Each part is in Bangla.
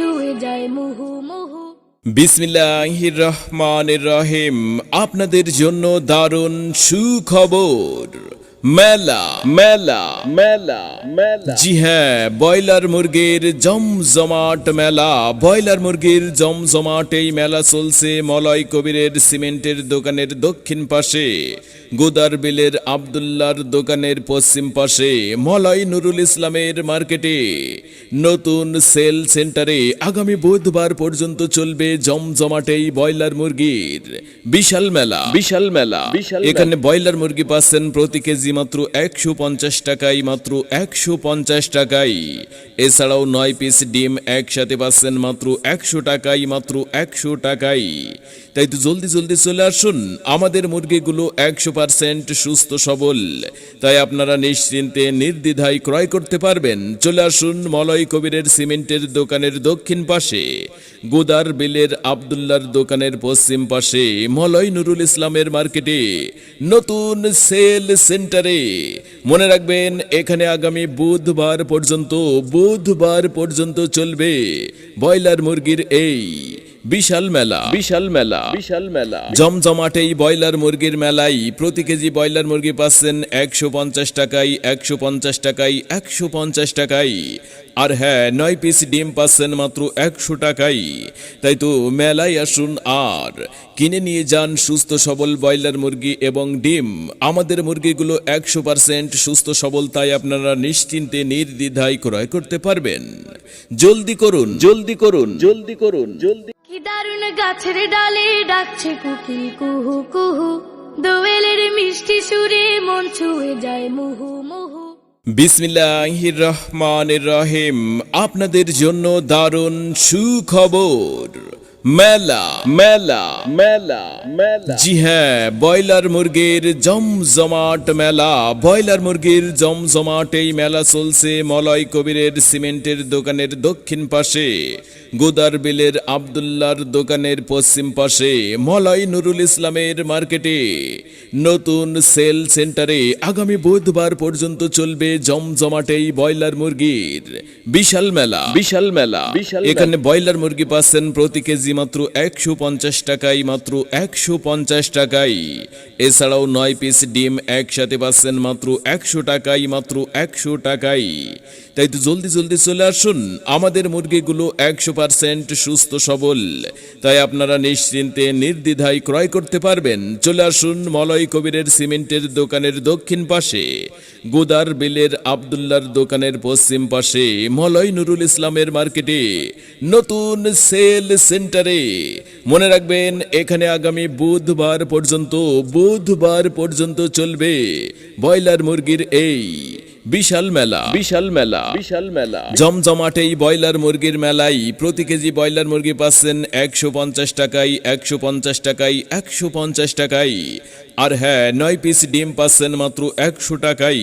ছুঁয়ে রহমানির রহিম আপনাদের জন্য দারুণ সুখবর। মেলা মেলা মেলা মেলা। জি হ্যাঁ ব্রয়লার মুরগির জমজমাট মেলা। ব্রয়লার মুরগির জমজমাট এই মেলা চলছে মলয় কবিরের সিমেন্টের দোকানের দক্ষিণ পাশে। গোদার বিলের আবদুল্লার দোকানের পশ্চিম পাশে মলয় নুরুল ইসলামের মার্কেটে নতুন সেল সেন্টারে আগামী বুধবার পর্যন্ত চলবে জমজমাটেই ব্রয়লার মুরগির বিশাল মেলা। বিশাল মেলা। এখানে ব্রয়লার মুরগি পাচ্ছেন প্রতি কেজি মাত্র একশো পঞ্চাশ টাকায় মাত্র একশো পঞ্চাশ টাকায়। এছাড়াও নয় পিস ডিম একসাথে পাচ্ছেন মাত্র একশো টাকায় মাত্র একশো টাকায়। তাই তো জলদি জলদি চলে আসুন। আমাদের মুরগিগুলো একশো পার্সেন্ট সুস্থ সবল। তাই আপনারা নিশ্চিন্তে নির্দ্বিধায় ক্রয় করতে পারবেন। চলে আসুন মলয় কবিরের সিমেন্টের দোকানের দক্ষিণ পাশে। গোদার বিলের আবদুল্লার দোকানের পশ্চিম পাশে মলয় নুরুল ইসলামের মার্কেটে নতুন সেল সেন্টারে। মনে রাখবেন, এখানে আগামী বুধবার পর্যন্ত বুধবার পর্যন্ত চলবে। ব্রয়লার মুরগির এই বিশাল মেলা। বিশাল মেলা। বিশাল মেলা। জমজমাটে এই ব্রয়লার মুরগির মেলায় প্রতি কেজি ব্রয়লার মুরগি পাচ্ছেন একশো পঞ্চাশ টাকায় একশো পঞ্চাশ টাকায় একশো পঞ্চাশ টাকায়। আর হ্যাঁ নয় পিস ডিম পাচ্ছেন মাত্র একশো টাকায়। তাই তো মেলায় আসুন আর। কিনে নিয়ে যান সুস্থ সবল ব্রয়লার মুরগি এবং ডিম। আমাদের মুরগিগুলো একশো পার্সেন্ট সুস্থ সবল তাই আপনারা নিশ্চিন্তে নির্দ্বিধায় ক্রয় করতে পারবেন। জলদি করুন। জলদি করুন। জলদি করুন। জলদি কি দারুণ গাছের ডালে ডাকছে কুকিল কুহু কুহু। দোয়েলের মিষ্টি সুরে মন ছুঁয়ে যায় মুহু মুহু। বিসমিল্লাহির রহমানির রহিম। আপনাদের জন্য দারুণ সুখবর। মেলা মেলা মেলা মেলা। জি হ্যাঁ ব্রয়লার মুরগির জমজমাট মেলা। ব্রয়লার মুরগির জমজমাট এই মেলা চলছে মলয় কবিরের সিমেন্টের দোকানের দক্ষিণ পাশে। গোদার বিলের আবদুল্লার দোকানের পশ্চিম পাশে মলয় নুরুল ইসলামের মার্কেটে। নতুন সেল সেন্টারে আগামী বুধবার পর্যন্ত চলবে জমজমাটেই ব্রয়লার মুরগির। বিশাল মেলা বিশাল মেলা এখানে ব্রয়লার মুরগি পাচ্ছেন প্রতি কেজি মাত্র একশো পঞ্চাশ টাকায় মাত্র একশো পঞ্চাশ টাকায় এছাড়াও নয় পিস ডিম একসাথে পাচ্ছেন মাত্র একশো টাকায় মাত্র একশো টাকায় তাই তো জলদি জলদি চলে আসুন। আমাদের মুরগিগুলো একশো পার্সেন্ট সুস্থ, সবল। তাই আপনারা নিশ্চিন্তে, নির্দ্বিধায় ক্রয় করতে পারবেন। চলে আসুন মলয় কবিরের সিমেন্টের দোকানের দক্ষিণ পাশে। গোদার বিলের আবদুল্লার দোকানের পশ্চিম পাশে, মলয় নুরুল ইসলামের মার্কেটে। নতুন সেল সেন্টারে। মনে রাখবেন, এখানে আগামী বুধবার পর্যন্ত বুধবার পর্যন্ত চলবে। ব্রয়লার মুরগির এই বিশাল মেলা। বিশাল মেলা। বিশাল মেলা। জমজমাটে এই ব্রয়লার মুরগির মেলায় প্রতি কেজি ব্রয়লার মুরগি পাচ্ছেন একশো পঞ্চাশ টাকায় একশো পঞ্চাশ টাকায় একশো পঞ্চাশ টাকায়। আর হ্যাঁ নয় পিস ডিম পাচ্ছেন মাত্র একশো টাকায়।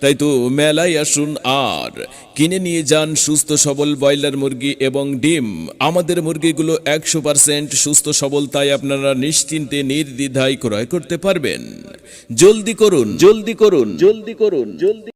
তাই তো মেলায় আসুন আর। কিনে নিয়ে যান সুস্থ সবল ব্রয়লার মুরগি এবং ডিম। আমাদের মুরগিগুলো একশো পার্সেন্ট সুস্থ সবল তাই আপনারা নিশ্চিন্তে নির্দ্বিধায় ক্রয় করতে পারবেন। জলদি করুন। জলদি করুন। জলদি করুন। জলদি